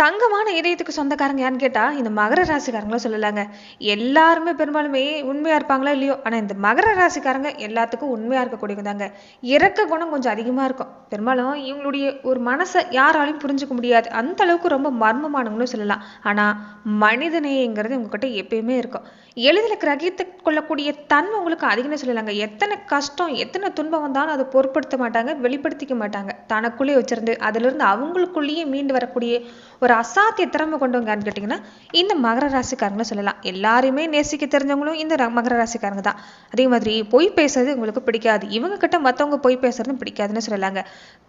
தங்கமான இதயத்துக்கு சொந்தக்காரங்க யான்னு கேட்டால் இந்த மகர ராசிக்காரங்களும் சொல்லலாங்க. எல்லாருமே பெரும்பாலுமே உண்மையாக இருப்பாங்களோ இல்லையோ? ஆனால் இந்த மகர ராசிக்காரங்க எல்லாத்துக்கும் உண்மையாக இருக்கக்கூடியவங்க தாங்க இறக்க குணம் கொஞ்சம் அதிகமாக இருக்கும். பெரும்பாலும் இவங்களுடைய ஒரு மனசை யாராலையும் புரிஞ்சுக்க முடியாது. அந்த அளவுக்கு ரொம்ப மர்மமானவங்களும் சொல்லலாம். ஆனால் மனிதநேயங்கிறது உங்ககிட்ட எப்பயுமே இருக்கும். எளிதில் கிரகித்து கொள்ளக்கூடிய தன்மை உங்களுக்கு அதிகம்னு சொல்லலாங்க. எத்தனை கஷ்டம் எத்தனை துன்பம் வந்தாலும் அதை பொருட்படுத்த மாட்டாங்க வெளிப்படுத்திக்க மாட்டாங்க. தனக்குள்ளேயே வச்சிருந்து அதிலிருந்து அவங்களுக்குள்ளேயே மீண்டு வரக்கூடிய ஒரு அசாத்திய திறமை கொண்டவங்கன்னு கேட்டிங்கன்னா இந்த மகர ராசிக்காரங்களும் சொல்லலாம். எல்லாருமே நேசிக்க தெரிஞ்சவங்களும் இந்த மகர ராசிக்காரங்க தான். அதே மாதிரி பொய் பேசுறது உங்களுக்கு பிடிக்காது. இவங்க கிட்ட மற்றவங்க பொய் பேசுறதும் பிடிக்காதுன்னு சொல்லலாங்க.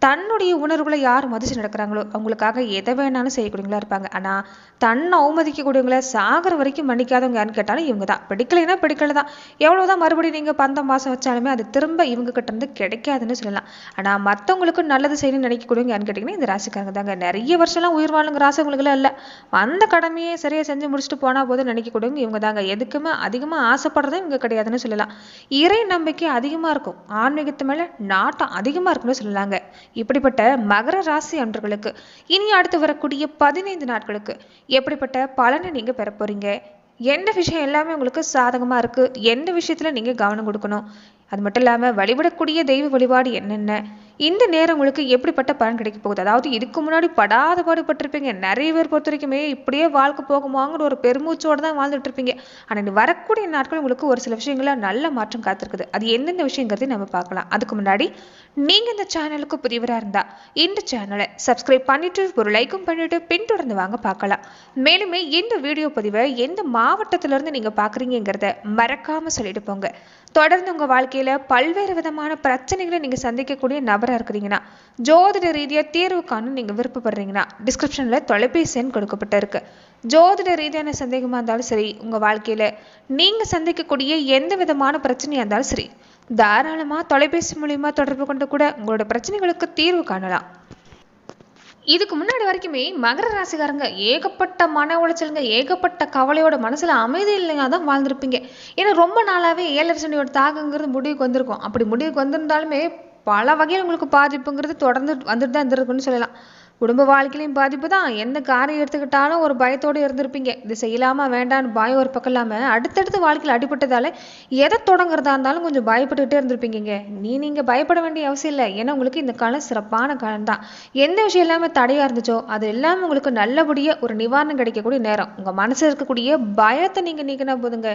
தன்னுடைய உணர்வுகளை யார் மதிச்சு நடக்கிறாங்களோ அவங்களுக்காக எதை வேணாலும் செய்யக்கூடியவங்களா இருப்பாங்க. ஆனால் தன்னை அவமதிக்கக்கூடியவங்கள சாகர வரைக்கும் மன்னிக்காதவங்க யாருன்னு கேட்டாலும் இவங்க தான். பிடிக்கலைன்னா பிடிக்கல தான். எவ்வளோதான் மறுபடியும் நீங்கள் பந்தம் மாசம் வச்சாலுமே அது திரும்ப இவங்க கிட்ட இருந்து கிடைக்காதுன்னு சொல்லலாம். ஆனால் மற்றவங்களுக்கு நல்லது செய்யணும்னு நினைக்கக்கூடியவங்க யாருன்னு கேட்டிங்கன்னா இந்த ராசிக்காரங்க தாங்க. நிறைய வருஷம்லாம் உயிர் வாழுங்கிற ஆசை உங்களுக்குலாம் இல்லை. வந்த கடமையை சரியா செஞ்சு முடிச்சுட்டு போனா போதும் நினைக்கக்கூடியவங்க இவங்க தாங்க. எதுக்குமே அதிகமா ஆசைப்படுறதும் இவங்க கிடையாதுன்னு சொல்லலாம். இறை நம்பிக்கை அதிகமா இருக்கும். ஆன்மீகத்து மேல நாட்டம் அதிகமா இருக்குன்னு சொல்லலாங்க. இப்படிப்பட்ட மகர ராசி அன்றர்களுக்கு இனி அடுத்து வரக்கூடிய பதினைந்து நாட்களுக்கு எப்படிப்பட்ட பலனை நீங்க பெற போறீங்க? எந்த விஷயம் எல்லாமே உங்களுக்கு சாதகமா இருக்கு? எந்த விஷயத்துல நீங்க கவனம் கொடுக்கணும்? அது மட்டும் இல்லாம வழிபடக்கூடிய தெய்வ வழிபாடு என்னென்ன? இந்த நேரம் உங்களுக்கு எப்படிப்பட்ட பலன் கிடைக்க போகுது? அதாவது இதுக்கு முன்னாடி படாத பாடுபட்டிருப்பீங்க. நிறைய பேர் பொறுத்த வரைக்குமே இப்படியே வாழ்க்கை போகுமாங்கிற ஒரு பெருமூச்சோடு தான் வாழ்ந்துட்டு இருப்பீங்க ஆனால் இந்த வரக்கூடிய நாட்கள் உங்களுக்கு ஒரு சில விஷயங்கள நல்ல மாற்றம் காத்திருக்குது. அது எந்தெந்த விஷயங்கிறதையும் நம்ம பார்க்கலாம். அதுக்கு முன்னாடி நீங்கள் இந்த சேனலுக்கு புதியவராக இருந்தால் இந்த சேனலை சப்ஸ்கிரைப் பண்ணிட்டு ஒரு லைக்கும் பண்ணிட்டு பின்தொடர்ந்து வாங்க பார்க்கலாம். மேலுமே இந்த வீடியோ பதிவை எந்த மாவட்டத்திலிருந்து நீங்கள் பார்க்குறீங்கிறத மறக்காமல் சொல்லிட்டு போங்க. தொடர்ந்து உங்கள் வாழ்க்கையில் பல்வேறு விதமான பிரச்சனைகளை நீங்கள் சந்திக்கக்கூடிய நபர் இருக்கிறீங்கன்னா ஜோதிட ரீதியா தீர்வு காண நீங்க விருப்பப்படுறீங்கன்னா டிஸ்கிரிப்ஷனில் தொலைபேசி எண் கொடுக்கப்பட்டிருக்கு. ஜோதிட ரீதியான சந்தேகமா இருந்தாலும் சரி உங்க வாழ்க்கையில நீங்க சந்திக்கக்கூடிய எந்த விதமான பிரச்சனையா இருந்தாலும் சரி தாராளமா தொலைபேசி மூலியமா தொடர்பு கொண்டு கூட உங்களோட பிரச்சனைகளுக்கு தீர்வு காணலாம். இதுக்கு முன்னாடி வரைக்குமே மகர ராசிக்காரங்க ஏகப்பட்ட மன உளைச்சலுங்க ஏகப்பட்ட கவலையோட மனசுல அமைதி இல்லைங்க தான் வாழ்ந்திருப்பீங்க. ஏன்னா ரொம்ப நாளாவே ஏழரை சனியோட தாகங்கிறது முடிவுக்கு வந்திருக்கும். அப்படி முடிவுக்கு வந்திருந்தாலுமே பல வகையில் உங்களுக்கு பாதிப்புங்கிறது தொடர்ந்து வந்துட்டு தான் இருந்திருக்குன்னு சொல்லலாம். குடும்ப வாழ்க்கையிலையும் பாதிப்பு தான் எந்த காரியம் எடுத்துக்கிட்டாலும் ஒரு பயத்தோடு இருந்திருப்பீங்க. இது செய்யலாமா வேண்டான்னு பயம் ஒரு பக்கம் இல்லாமல் அடுத்தடுத்து வாழ்க்கையில் அடிபட்டதால எதை தொடங்குறதா இருந்தாலும் கொஞ்சம் பயப்பட்டுக்கிட்டே இருந்திருப்பீங்க நீ நீங்கள் பயப்பட வேண்டிய அவசியம் இல்லை. ஏன்னா உங்களுக்கு இந்த காலம் சிறப்பான காலம் தான் எந்த விஷயம் எல்லாமே தடையாக இருந்துச்சோ அது எல்லாமே உங்களுக்கு நல்லபடியாக ஒரு நிவாரணம் கிடைக்கக்கூடிய நேரம். உங்கள் மனசில் இருக்கக்கூடிய பயத்தை நீங்கள் நீக்கினா போதுங்க.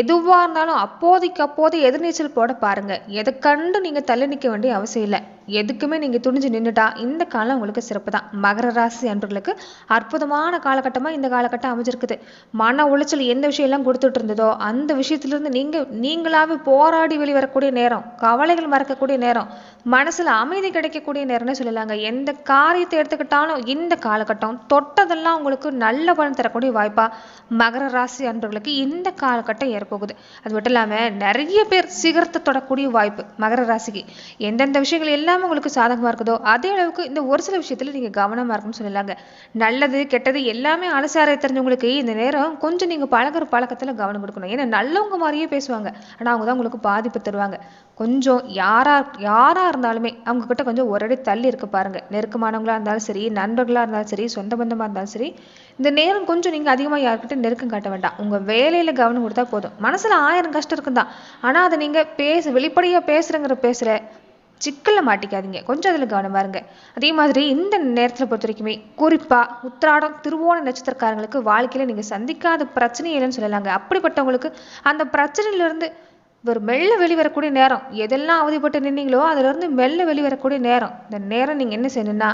எதுவாக இருந்தாலும் அப்போதைக்கு அப்போது எதிர்நீச்சல் போட பாருங்கள் எதை கண்டு நீங்கள் தள்ளி நிற்க வேண்டிய அவசியம் இல்லை. எதுக்குமே நீங்கள் துணிஞ்சு நின்றுட்டா இந்த காலம் உங்களுக்கு சிறப்பு தான் மகர ராசி அன்பர்களுக்கு அற்புதமான காலகட்டமாக இந்த காலகட்டம் அமைஞ்சிருக்குது. மன உளைச்சல் எந்த விஷயம்லாம் கொடுத்துட்டு இருந்ததோ அந்த விஷயத்திலிருந்து நீங்கள் நீங்களாவே போராடி வெளிவரக்கூடிய நேரம் கவலைகள் மறக்கக்கூடிய நேரம் மனசில் அமைதி கிடைக்கக்கூடிய நேரம்னு சொல்லலாங்க. எந்த காரியத்தை எடுத்துக்கிட்டாலும் இந்த காலகட்டம் தொட்டதெல்லாம் உங்களுக்கு நல்ல பலன் தரக்கூடிய வாய்ப்பாக மகர ராசி அன்பர்களுக்கு இந்த காலகட்டம் ஏறப்போகுது. அது மட்டும் இல்லாமல் நிறைய பேர் சிகரத்தை தொடக்கூடிய வாய்ப்பு மகர ராசிக்கு. எந்தெந்த விஷயங்கள் எல்லாமே உங்களுக்கு சாதகமாக இருக்குதோ அதே அளவுக்கு இந்த ஒரு சில விஷயத்தில் நீங்கள் கவனமாக இருக்கும்னு சொல்லலாங்க நல்லது கெட்டது எல்லாமே அலசார தெரிஞ்சவங்களுக்கு இந்த நேரம் கொஞ்சம் நீங்கள் பழகுற பழக்கத்தில் கவனம் கொடுக்கணும். ஏன்னா நல்லவங்க மாதிரியே பேசுவாங்க. ஆனால் அவங்க தான் உங்களுக்கு பாதிப்பு தருவாங்க. கொஞ்சம் யாராக யாராக இருந்தாலுமே அவங்க கிட்ட கொஞ்சம் ஒரு அடி தள்ளி இருக்க பாருங்கள் நெருக்கமானவங்களாக இருந்தாலும் சரி நண்பர்களாக இருந்தாலும் சரி சொந்த பந்தமாக இருந்தாலும் சரி இந்த நேரம் கொஞ்சம் நீங்கள் அதிகமாக யார்கிட்ட நெருக்கம் காட்ட வேண்டாம். உங்கள் வேலையில் கவனம் கொடுத்தா போதும். மனசில் ஆயிரம் கஷ்டம் இருக்கும் தான் அதை நீங்கள் பேச வெளிப்படையாக பேசுகிறங்கிற பேசுகிற சிக்கலில் மாட்டிக்காதீங்க. கொஞ்சம் அதில் கவனமாக இருங்க. அதே மாதிரி இந்த நேரத்தில் பொறுத்த வரைக்குமே குறிப்பாக உத்திராடம் திருவோண நட்சத்திரக்காரங்களுக்கு வாழ்க்கையில் நீங்கள் சந்திக்காத பிரச்சனை இல்லைன்னு சொல்லலாங்க. அப்படிப்பட்டவங்களுக்கு அந்த பிரச்சனையில இருந்து ஒரு மெல்ல வெளிவரக்கூடிய நேரம். எதெல்லாம் அவதிப்பட்டு நின்னீங்களோ அதிலிருந்து மெல்ல வெளிவரக்கூடிய நேரம். இந்த நேரம் நீங்கள் என்ன செய்யணும்னா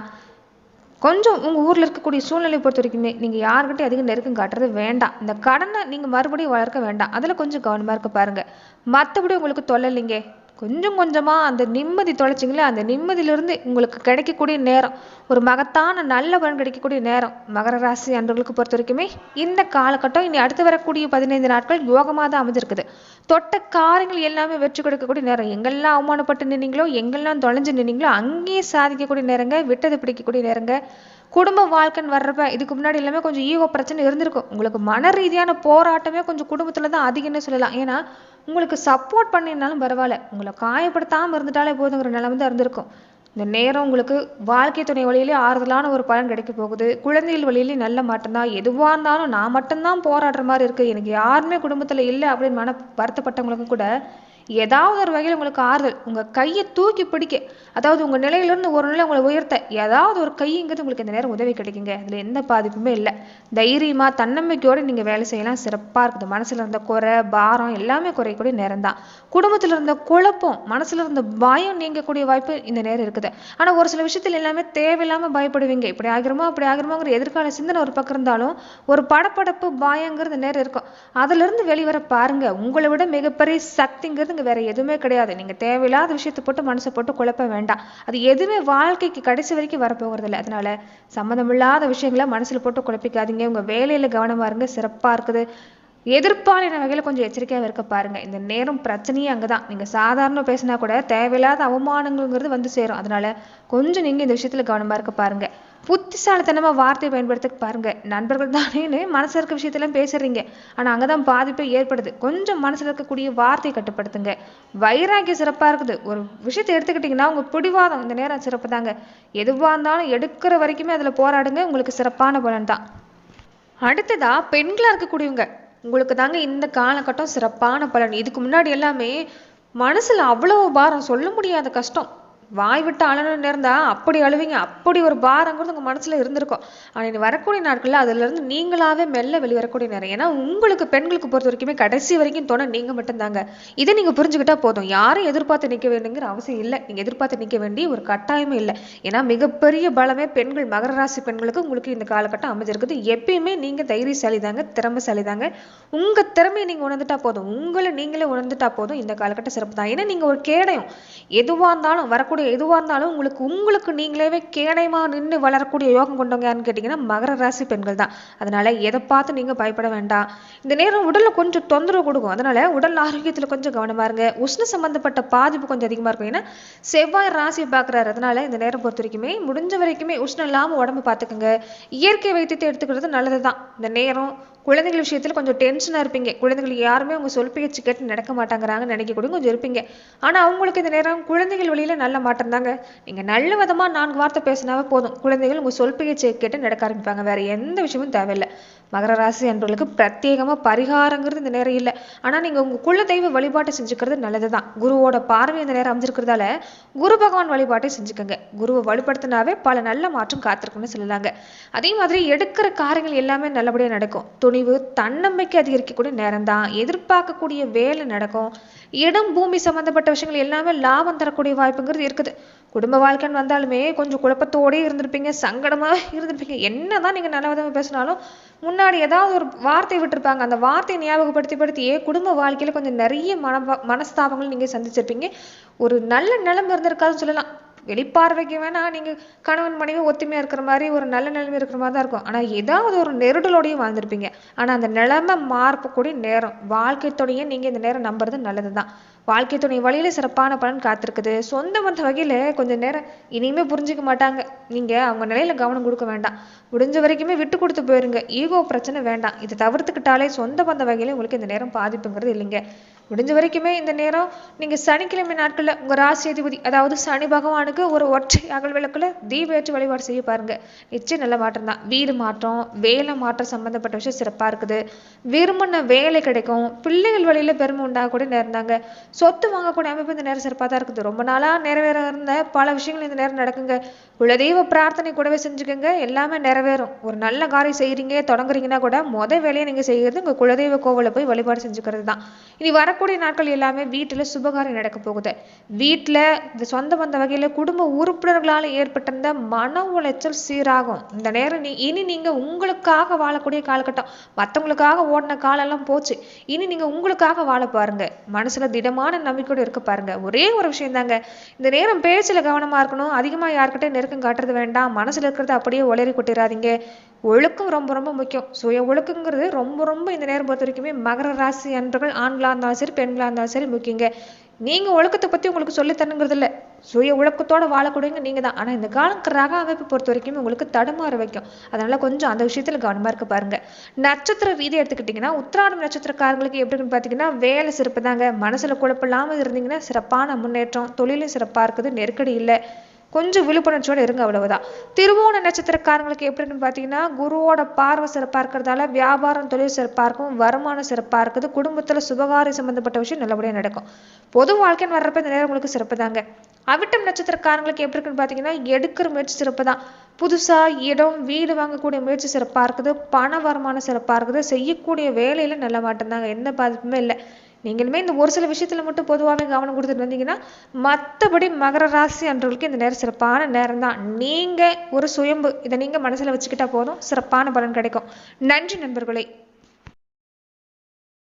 கொஞ்சம் உங்கள் ஊரில் இருக்கக்கூடிய சூழ்நிலை பொறுத்த வரைக்குமே நீங்கள் யாருக்கிட்டையும் அதிகம் நெருக்கம் காட்டுறது வேண்டாம். இந்த கடனை நீங்கள் மறுபடியும் வளர்க்க வேண்டாம். அதில் கொஞ்சம் கவனமாக இருக்க பாருங்கள் மற்றபடி உங்களுக்கு தொல்லை இல்லைங்க. கொஞ்சம் கொஞ்சமாக அந்த நிம்மதி தொலைச்சிங்களே அந்த நிம்மதியிலிருந்து உங்களுக்கு கிடைக்கக்கூடிய நேரம் ஒரு மகத்தான நல்ல பலன் கிடைக்கக்கூடிய நேரம். மகர ராசி அன்பர்களுக்கு பொறுத்த வரைக்குமே இந்த காலகட்டம் இனி அடுத்து வரக்கூடிய பதினைந்து நாட்கள் யோகமாக தான் அமைஞ்சிருக்குது. தொட்ட காரியங்கள் எல்லாமே வெற்றி கொடுக்கக்கூடிய நேரம். எங்கெல்லாம் அவமானப்பட்டு நின்னீங்களோ எங்கெல்லாம் தொலைஞ்சு நின்னீங்களோ அங்கேயே சாதிக்கக்கூடிய நேரங்க விட்டது பிடிக்கக்கூடிய நேரங்க. குடும்ப வாழ்க்கைன்னு வர்றப்ப இதுக்கு முன்னாடி எல்லாமே கொஞ்சம் ஈகோ பிரச்சனை இருந்திருக்கும். உங்களுக்கு மன ரீதியான போராட்டமே கொஞ்சம் குடும்பத்தில் தான் அதிகம்னு சொல்லலாம். ஏன்னா உங்களுக்கு சப்போர்ட் பண்ணினாலும் பரவாயில்ல. உங்களை காயப்படுத்தாமல் இருந்துட்டாலே போதுங்கிற நிலைமை தான் இருந்திருக்கும். இந்த நேரம் உங்களுக்கு வாழ்க்கை துணை வழியிலே ஆறுதலான ஒரு பலன் கிடைக்க போகுது. குழந்தைகள் வழியிலே நல்ல மட்டும்தான் எதுவாக இருந்தாலும் நான் மட்டும்தான் போராடுற மாதிரி இருக்குது எனக்கு யாருமே குடும்பத்தில் இல்லை அப்படின்னு மன வருத்தப்பட்டவங்களுக்கும் கூட ஏதாவது ஒரு வகையில் உங்களுக்கு ஆறுதல். உங்கள் கையை தூக்கி பிடிக்க. அதாவது உங்கள் நிலையிலிருந்து ஒரு நிலை உங்களை உயர்த்த. ஏதாவது ஒரு கைங்கிறது உங்களுக்கு இந்த நேரம் உதவி கிடைக்குங்க. அதில் எந்த பாதிப்புமே இல்லை. தைரியமாக தன்னம்பிக்கையோடு நீங்கள் வேலை செய்யலாம். சிறப்பாக இருக்குது. மனசில் இருந்த குறை பாரம் எல்லாமே குறையக்கூடிய நேரம் தான் குடும்பத்தில் இருந்த குழப்பம் மனசில் இருந்த பயம் நீங்கக்கூடிய வாய்ப்பு இந்த நேரம் இருக்குது. ஆனால் ஒரு சில விஷயத்தில் எல்லாமே தேவையில்லாமல் பயப்படுவீங்க. இப்படி ஆகிறோமோ அப்படி ஆகிறோமோங்கிற எதிர்கால சிந்தனை ஒரு பக்கம் இருந்தாலும் ஒரு படப்படப்பு பயங்கிறது நேரம் இருக்கும். அதிலிருந்து வெளிவர பாருங்கள் உங்களை விட மிகப்பெரிய சக்திங்கிறது இங்கே வேற எதுவுமே கிடையாது. நீங்கள் தேவையில்லாத விஷயத்தை போட்டு மனசை போட்டு குழப்ப வேண்டாம். அது எதுவுமே வாழ்க்கைக்கு கடைசி வரைக்கும் வரப்போகிறது இல்லை. அதனால சம்மந்தமில்லாத விஷயங்களை மனசில் போட்டு குழப்பிக்காதீங்க. உங்கள் வேலையில் கவனமாக இருங்க. சிறப்பாக இருக்குது. எதிர்ப்பாளின வகையில் கொஞ்சம் எச்சரிக்கையாக இருக்க பாருங்க. இந்த நேரம் பிரச்சனையே அங்கே தான் நீங்கள் சாதாரண பேசினா கூட தேவையில்லாத அவமானங்கள்ங்கிறது வந்து சேரும். அதனால கொஞ்சம் நீங்கள் இந்த விஷயத்தில் கவனமாக இருக்க பாருங்க. புத்திசாலித்தனமாக வார்த்தையை பயன்படுத்த பாருங்க. நண்பர்கள் தானேன்னு மனசில் இருக்க விஷயத்தெல்லாம் பேசுறீங்க. ஆனால் அங்கே தான் பாதிப்பே ஏற்படுது. கொஞ்சம் மனசில் இருக்கக்கூடிய வார்த்தையை கட்டுப்படுத்துங்க. வைராக்கியம் சிறப்பாக இருக்குது. ஒரு விஷயத்தை எடுத்துக்கிட்டிங்கன்னா உங்கள் பிடிவாதம் இந்த நேரம் சிறப்பு தாங்க. எதுவாக இருந்தாலும் எடுக்கிற வரைக்குமே அதில் போராடுங்க. உங்களுக்கு சிறப்பான பலன் தான். அடுத்ததா பெண்களாக இருக்கக்கூடியவங்க. உங்களுக்கு தாங்க இந்த காலகட்டம் சிறப்பான பலன். இதுக்கு முன்னாடி எல்லாமே மனசுல அவ்வளவு பாரம் சொல்ல முடியாத கஷ்டம். வாய் விட்டு அழணும்னு இருந்தா அப்படி அழுவீங்க. அப்படி ஒரு பாரங்கிறது உங்கள் மனசில் இருந்திருக்கும். ஆனால் இனி வரக்கூடிய நாட்களில் அதுலேருந்து நீங்களாவே மெல்ல வெளிவரக்கூடிய நேரம். ஏன்னா உங்களுக்கு பெண்களுக்கு பொறுத்த வரைக்குமே கடைசி வரைக்கும் துணை நீங்கள் மட்டும்தாங்க. இதை நீங்கள் புரிஞ்சுக்கிட்டா போதும். யாரும் எதிர்பார்த்து நிற்க வேண்டுங்கிற அவசியம் இல்லை. நீங்கள் எதிர்பார்த்து நிற்க வேண்டிய ஒரு கட்டாயமே இல்லை. ஏன்னா மிகப்பெரிய பலமே பெண்கள் மகர ராசி பெண்களுக்கு உங்களுக்கு இந்த காலகட்டம் அமைஞ்சிருக்குது. எப்பயுமே நீங்கள் தைரியசாலி தாங்க திறமைசாலி தாங்க உங்கள் திறமையை நீங்கள் உணர்ந்துட்டா போதும். உங்களை நீங்களே உணர்ந்துட்டா போதும். இந்த காலகட்டம் சிறப்பு தான். ஏன்னா நீங்கள் ஒரு கேடயம். எதுவாக இருந்தாலும் வரக்கூடிய எதுவாக இருந்தாலும் உங்களுக்கு உங்களுக்கு நீங்களே கேடயமா நின்று வளரக்கூடிய யோகம் கொண்டவங்க யாருன்னு மகர ராசி பெண்கள் தான் அதனால எதை பார்த்து நீங்க பயப்பட வேண்டாம். இந்த நேரம் உடலில் கொஞ்சம் தொந்தரவு கொடுக்கும். அதனால உடல் ஆரோக்கியத்தில் கொஞ்சம் கவனமா இருங்க. உஷ்ண சம்மந்தப்பட்ட பாதிப்பு கொஞ்சம் அதிகமா இருக்கும். ஏன்னா செவ்வாய் ராசியை பார்க்குறாரு அதனால இந்த நேரம் பொறுத்த வரைக்குமே முடிஞ்ச வரைக்குமே உஷ்ணம் இல்லாமல் உடம்பு பார்த்துக்கோங்க. இயற்கை வைத்தியத்தை எடுத்துக்கிறது நல்லதுதான். இந்த நேரம் குழந்தைகள் விஷயத்துல கொஞ்சம் டென்ஷனா இருப்பீங்க. குழந்தைகள் யாருமே உங்கள் சொல் பேச்சு கேட்டு நடக்க மாட்டாங்கிறாங்கன்னு நினைக்கக்கூடிய கொஞ்சம் இருப்பீங்க. ஆனா அவங்களுக்கு இந்த நேரம் குழந்தைகள் வழியில நல்ல மாற்றம் தாங்க. நீங்கள் நல்ல விதமா நான்கு வார்த்தை பேசினாவே போதும். குழந்தைகள் உங்க சொல் பேச்சு கேட்டு நடக்க ஆரம்பிப்பாங்க. வேற எந்த விஷயமும் தேவையில்லை. மகர ராசி அன்பர்களுக்கு பிரத்யேகமாக பரிகாரங்கிறது இந்த நேரம் இல்லை. ஆனால் நீங்கள் உங்கள் குல தெய்வ வழிபாட்டை செஞ்சுக்கிறது நல்லதுதான். குருவோட பார்வை இந்த நேரம் அமைஞ்சிருக்கிறதால குரு பகவான் வழிபாட்டை செஞ்சுக்கோங்க. குருவை வழிபடுத்தினாவே பல நல்ல மாற்றம் காத்திருக்கும்னு சொல்லலாங்க. அதே மாதிரி எடுக்கிற காரியங்கள் எல்லாமே நல்லபடியாக நடக்கும். துணிவு தன்னம்பிக்கை அதிகரிக்கக்கூடிய நேரம் தான் எதிர்பார்க்கக்கூடிய வேலை நடக்கும். இடம் பூமி சம்பந்தப்பட்ட விஷயங்கள் எல்லாமே லாபம் தரக்கூடிய வாய்ப்புங்கிறது இருக்குது. குடும்ப வாழ்க்கைன்னு வந்தாலுமே கொஞ்சம் குழப்பத்தோடயே இருந்திருப்பீங்க சங்கடமா இருந்திருப்பீங்க. என்னதான் நீங்கள் நல்ல விதமாக பேசினாலும் முன்னாடி ஏதாவது ஒரு வார்த்தை விட்டுருப்பாங்க. அந்த வார்த்தையை ஞாபகப்படுத்தி படுத்தியே குடும்ப வாழ்க்கையில கொஞ்சம் நிறைய மன மனஸ்தாபங்கள் நீங்க சந்திச்சிருப்பீங்க. ஒரு நல்ல நிலைமை இருந்திருக்காதுன்னு சொல்லலாம். வெளிப்பார்வைக்கு வேணா நீங்க கணவன் மனைவி ஒத்துமையா இருக்கிற மாதிரி ஒரு நல்ல நிலைமை இருக்கிற மாதிரி தான் இருக்கும். ஆனா ஏதாவது ஒரு நெருடலோடையும் வாழ்ந்திருப்பீங்க. ஆனால் அந்த நிலைமை மாறக்கூடிய நேரம் வாழ்க்கை நீங்கள் நீங்க இந்த நேரம் நம்புறது நல்லதுதான். வாழ்க்கை துணை வழியில சிறப்பான பலன் காத்திருக்குது. சொந்த வந்த வகையில கொஞ்ச நேரம் இனிமே புரிஞ்சுக்க மாட்டாங்க. நீங்க அவங்க நிலையில கவனம் கொடுக்க வேண்டாம். முடிஞ்ச வரைக்குமே விட்டு கொடுத்து போயிருங்க. ஈகோ பிரச்சனை வேண்டாம். இதை தவிர்த்துக்கிட்டாலே சொந்த பந்த வகையில உங்களுக்கு இந்த நேரம் பாதிப்புங்கிறது இல்லைங்க. முடிஞ்ச வரைக்குமே இந்த நேரம் நீங்க சனிக்கிழமை நாட்கள்ல உங்க ராசி அதிபதி அதாவது சனி பகவானுக்கு ஒரு ஒற்றை அகல் விளக்கில் தீப வழிபாடு செய்ய பாருங்க. நிச்சயம் நல்ல மாற்றம் தான். வீடு மாற்றம் வேலை மாற்றம் சம்பந்தப்பட்ட விஷயம் சிறப்பா இருக்குது. விரும்பின வேலை கிடைக்கும். பிள்ளைகள் வழியில பெருமை உண்டாகக்கூடிய நேரம் தாங்க. சொத்து வாங்கக்கூடிய அமைப்பு இந்த நேரம் சிறப்பாக தான் இருக்குது. ரொம்ப நாளாக நிறைவேற இருந்த பல விஷயங்கள் இந்த நேரம் நடக்குங்க. குலதெய்வ பிரார்த்தனை கூடவே செஞ்சுக்கோங்க. எல்லாமே நிறைவேறும். ஒரு நல்ல காரியம் செய்கிறீங்க தொடங்குறீங்கன்னா கூட முத வேலையை நீங்கள் செய்கிறது உங்கள் குலதெய்வ கோவிலில் போய் வழிபாடு செஞ்சுக்கிறது தான். இனி வரக்கூடிய நாட்கள் எல்லாமே வீட்டில் சுபகாரியம் நடக்க போகுது. வீட்டில் இந்த சொந்த பந்த வகையில் குடும்ப உறுப்பினர்களால் ஏற்பட்டிருந்த மன உளைச்சல் சீராகும். இந்த நேரம் நீ இனி நீங்கள் உங்களுக்காக வாழக்கூடிய காலகட்டம். மற்றவங்களுக்காக ஓடின காலெல்லாம் போச்சு. இனி நீங்கள் உங்களுக்காக வாழ பாருங்க. திடமாக திடமான நம்பிக்கையோடு இருக்க பாருங்க. ஒரே ஒரு விஷயம் தாங்க இந்த நேரம் பேச்சுல கவனமா இருக்கணும். அதிகமா யார்கிட்ட நெருக்கம் காட்டுறது வேண்டாம். மனசுல இருக்கிறத அப்படியே ஒளரி கொட்டிடாதீங்க ஒழுக்கம் ரொம்ப ரொம்ப முக்கியம். சுய ஒழுக்கங்கிறது ரொம்ப ரொம்ப இந்த நேரம் பொறுத்த வரைக்குமே மகர ராசி அன்பர்கள் ஆண்களா இருந்தாலும் சரி பெண்களா இருந்தாலும் சரி முக்கியங்க. நீங்க ஒழுக்கத்தை பத்தி உங்களுக்கு சொல்லி தரணுங்கிறது இல்ல. சுய ஒழுக்கத்தோட வாழக்கூடியவங்க நீங்க தான் ஆனா இந்த காலம் கிரக அமைப்பு பொறுத்த வரைக்கும் உங்களுக்கு தடுமாற வைக்கும். அதனால கொஞ்சம் அந்த விஷயத்துல கவனமா இருக்க பாருங்க. நட்சத்திர ரீதி எடுத்துக்கிட்டீங்கன்னா உத்திராடம் நட்சத்திரக்காரங்களுக்கு எப்படின்னு பாத்தீங்கன்னா வேலை சிறப்பு தாங்க மனசுல குழப்பம் இல்லாம இருந்தீங்கன்னா சிறப்பான முன்னேற்றம் தொழிலும் சிறப்பா இருக்குது நெருக்கடி இல்லை. கொஞ்சம் விழிப்புணர்ச்சியோடு இருங்க அவ்வளவுதான். திருவோண நட்சத்திரக்காரங்களுக்கு எப்படின்னு பார்த்தீங்கன்னா குருவோட பார்வை சிறப்பாக இருக்கிறதால வியாபாரம் தொழில் சிறப்பாக இருக்கும் வருமானம் சிறப்பாக இருக்குது குடும்பத்தில் சுபகாரி சம்மந்தப்பட்ட விஷயம் நல்லபடியாக நடக்கும். பொது வாழ்க்கைன்னு வர்றப்ப இந்த நேரம் உங்களுக்கு சிறப்பு தாங்க அவிட்டம் நட்சத்திரக்காரங்களுக்கு எப்படி இருக்குன்னு பார்த்தீங்கன்னா எடுக்கிற முயற்சி சிறப்பு தான் புதுசாக இடம் வீடு வாங்கக்கூடிய முயற்சி சிறப்பாக இருக்குது பண வருமானம் சிறப்பாக இருக்குது செய்யக்கூடிய வேலையில் நல்ல மாட்டம்தாங்க எந்த பாதிப்புமே இல்லை. நீங்களுமே இந்த ஒரு சில விஷயத்தில் மட்டும் பொதுவாகவே கவனம் கொடுத்துட்டு வந்தீங்கன்னா மற்றபடி மகர ராசி அன்றவர்களுக்கு இந்த நேரம் சிறப்பான நேரம் தான் நீங்கள் ஒரு சுயம்பு இதை நீங்கள் மனசில் வச்சுக்கிட்டா போதும். சிறப்பான பலன் கிடைக்கும். நன்றி நண்பர்களே.